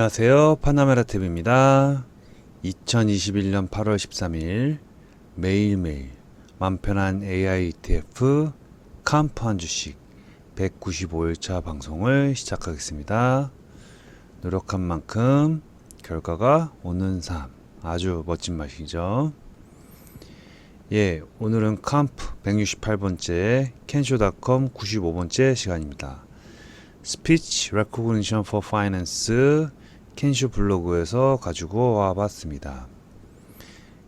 안녕하세요. 파나메라 TV입니다. 2021년 8월 13일 매일매일 맘편한 AI ETF 캄프 한 주씩 195일차 방송을 시작하겠습니다. 노력한 만큼 결과가 오는 삶. 아주 멋진 맛이죠. 예, 오늘은 캄프 168번째 캔쇼닷컴 95번째 시간입니다. 스피치 레코그니션 for 파이낸스 켄슈 블로그에서 가지고 와 봤습니다.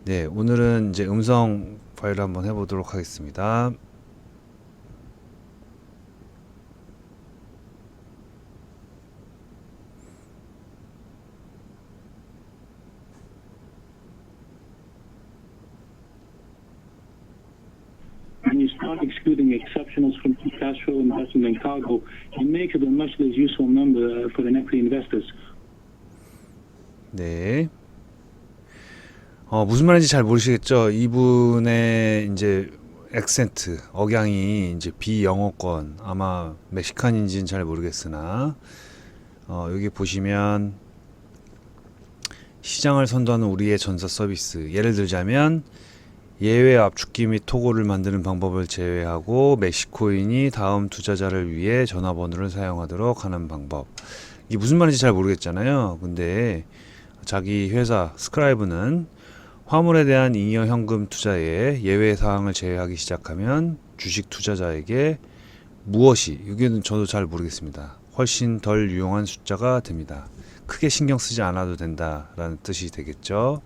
네, 오늘은 이제 음성 파일 한번 해보도록 하겠습니다. Uh. 네. 어, 무슨 말인지 잘 모르시겠죠? 이분의 이제 액센트, 억양이 이제 비영어권, 아마 멕시칸인지는 잘 모르겠으나, 어, 여기 보시면 시장을 선도하는 우리의 전사 서비스. 예를 들자면, 예외 압축기 및 토고를 만드는 방법을 제외하고 멕시코인이 다음 투자자를 위해 전화번호를 사용하도록 하는 방법. 이게 무슨 말인지 잘 모르겠잖아요. 근데 자기 회사 스크라이브는 화물에 대한 잉여 현금 투자에 예외 사항을 제외하기 시작하면 주식 투자자에게 무엇이 이게는 저도 잘 모르겠습니다. 훨씬 덜 유용한 숫자가 됩니다. 크게 신경 쓰지 않아도 된다라는 뜻이 되겠죠.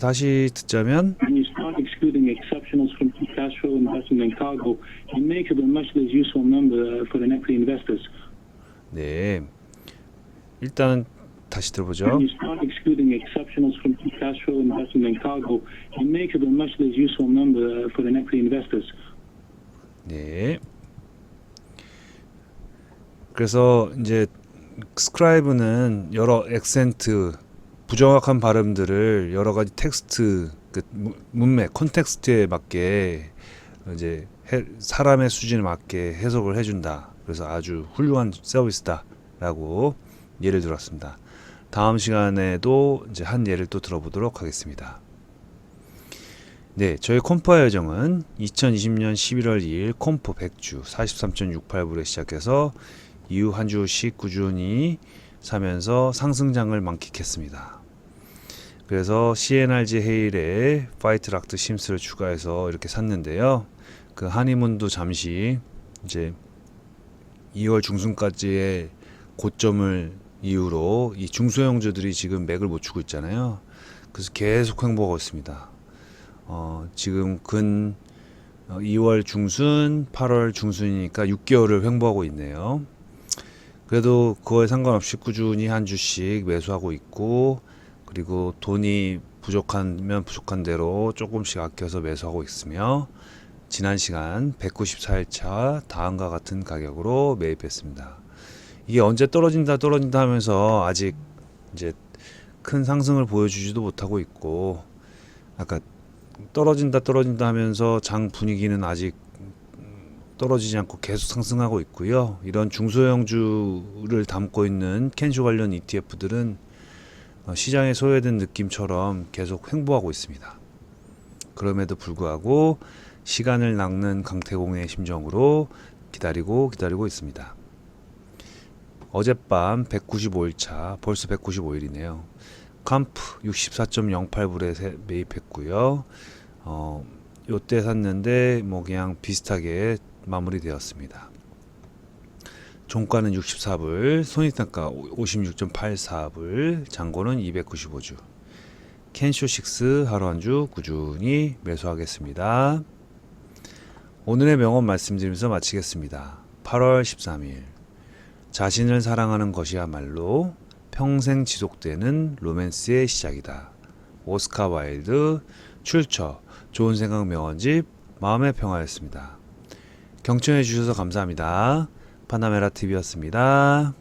다시 듣자면 uh. 네 일단은 다시 들어보죠. Uh. 네. 그래서 이제 스크라이브는 여러 액센트 부정확한 발음들을 여러 가지 텍스트 그 무- 문맥 콘텍스트에 맞게 이제 해- 사람의 수준에 맞게 해석을 해준다. 그래서 아주 훌륭한 서비스다라고 예를 들었습니다. 다음 시간에도 이제 한 예를 또 들어보도록 하겠습니다. 네, 저희 콤파 여정은 2020년 11월 2일 콤포 100주 43.68불에 시작해서 이후 한 주씩 꾸준히 사면서 상승장을 만끽했습니다. 그래서 CNRG 헤일에 파이트 락트 심스를 추가해서 이렇게 샀는데요. 그 한이문도 잠시 이제 2월 중순까지의 고점을 이후로 이 중소형주들이 지금 맥을 못 추고 있잖아요. 그래서 계속 횡보하고 있습니다. 어, 지금 근 어, 2월 중순, 8월 중순이니까 6개월을 횡보하고 있네요. 그래도 그거에 상관없이 꾸준히 한 주씩 매수하고 있고, 그리고 돈이 부족하면 부족한 대로 조금씩 아껴서 매수하고 있으며, 지난 시간 194일차 다음과 같은 가격으로 매입했습니다. 이게 언제 떨어진다 떨어진다 하면서 아직 이제 큰 상승을 보여주지도 못하고 있고, 아까 떨어진다 떨어진다 하면서 장 분위기는 아직 떨어지지 않고 계속 상승하고 있고요. 이런 중소형주를 담고 있는 캔쇼 관련 ETF들은 어, 시장에 소외된 느낌처럼 계속 횡보하고 있습니다. 그럼에도 불구하고 시간을 낚는 강태공의 심정으로 기다리고 기다리고 있습니다. 어젯밤 195일차 벌써 195일이네요. 캄프 64.08불에 매입했고요. 어, 요때 샀는데 뭐 그냥 비슷하게 마무리되었습니다. 종가는 64불, 손익단가 56.84불, 잔고는 295주. 캔쇼6 하루 한 주 꾸준히 매수하겠습니다. 오늘의 명언 말씀드리면서 마치겠습니다. 8월 13일. 자신을 사랑하는 것이야말로 평생 지속되는 로맨스의 시작이다. 오스카 와일드 출처 좋은 생각 명언집 마음의 평화였습니다. 경청해 주셔서 감사합니다. 파나메라 TV였습니다.